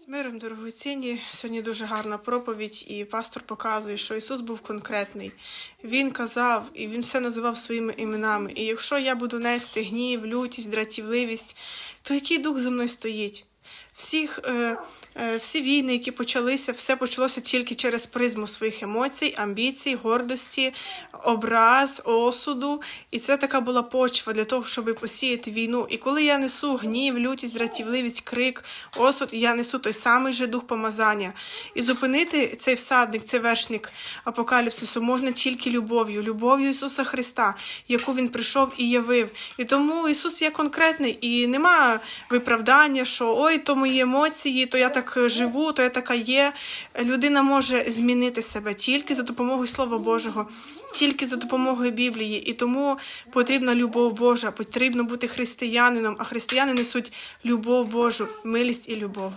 З миром дорогоцінні, сьогодні дуже гарна проповідь, і пастор показує, що Ісус був конкретний. Він казав і він все називав своїми іменами. І якщо я буду нести гнів, лютість, дратівливість, то який дух за мною стоїть? Всіх, е, е, всі війни, які почалися, все почалося тільки через призму своїх емоцій, амбіцій, гордості, образ, осуду. І це така була почва для того, щоб посіяти війну. І коли я несу гнів, лютість, дратівливість, крик, осуд, я несу той самий же дух помазання. І зупинити цей всадник, цей вершник апокаліпсису можна тільки любов'ю, любов'ю Ісуса Христа, яку Він прийшов і явив. І тому Ісус є конкретний, і нема виправдання, що ой, то мої емоції, то я так живу, то я така є. Людина може змінити себе тільки за допомогою Слова Божого, тільки за допомогою Біблії. І тому потрібна любов Божа, потрібно бути християнином, а християни несуть любов Божу, милість і любов.